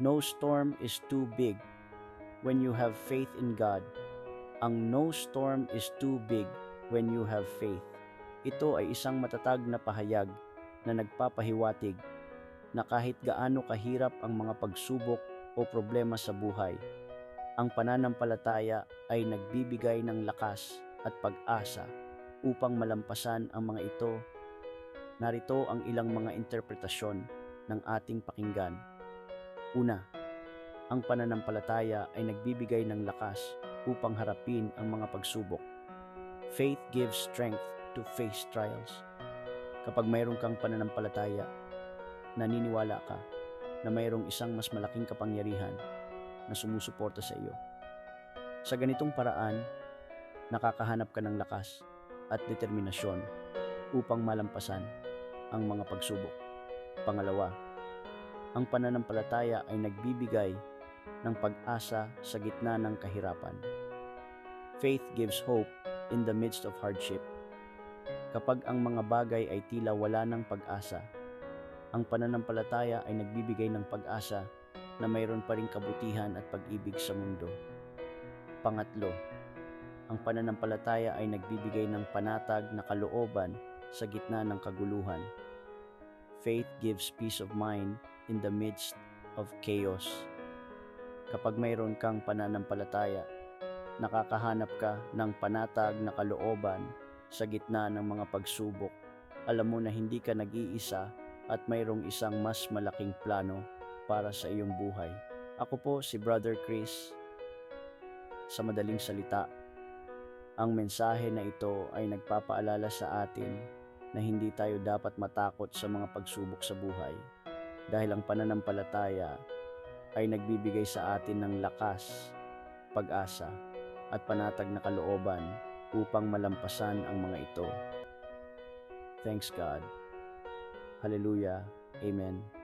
No storm is too big when you have faith in God. Ang no storm is too big when you have faith. Ito ay isang matatag na pahayag na nagpapahiwatig na kahit gaano kahirap ang mga pagsubok o problema sa buhay, ang pananampalataya ay nagbibigay ng lakas at pag-asa upang malampasan ang mga ito. Narito ang ilang mga interpretasyon ng ating pakinggan. Una, ang pananampalataya ay nagbibigay ng lakas upang harapin ang mga pagsubok. Faith gives strength to face trials. Kapag mayroon kang pananampalataya, naniniwala ka na mayroong isang mas malaking kapangyarihan na sumusuporta sa iyo. Sa ganitong paraan, nakakahanap ka ng lakas at determinasyon upang malampasan ang mga pagsubok. Pangalawa, ang pananampalataya ay nagbibigay ng pag-asa sa gitna ng kahirapan. Faith gives hope in the midst of hardship. Kapag ang mga bagay ay tila wala ng pag-asa, ang pananampalataya ay nagbibigay ng pag-asa na mayroon pa ring kabutihan at pag-ibig sa mundo. Pangatlo, ang pananampalataya ay nagbibigay ng panatag na kalooban sa gitna ng kaguluhan. Faith gives peace of mind in the midst of chaos. Kapag mayroon kang pananampalataya, nakakahanap ka ng panatag na kalooban sa gitna ng mga pagsubok. Alam mo na hindi ka nag-iisa at mayroong isang mas malaking plano para sa iyong buhay. Ako po si Brother Chris. Sa madaling salita, ang mensahe na ito ay nagpapaalala sa atin na hindi tayo dapat matakot sa mga pagsubok sa buhay dahil ang pananampalataya ay nagbibigay sa atin ng lakas, pag-asa at panatag na kalooban upang malampasan ang mga ito. Thanks God. Hallelujah. Amen.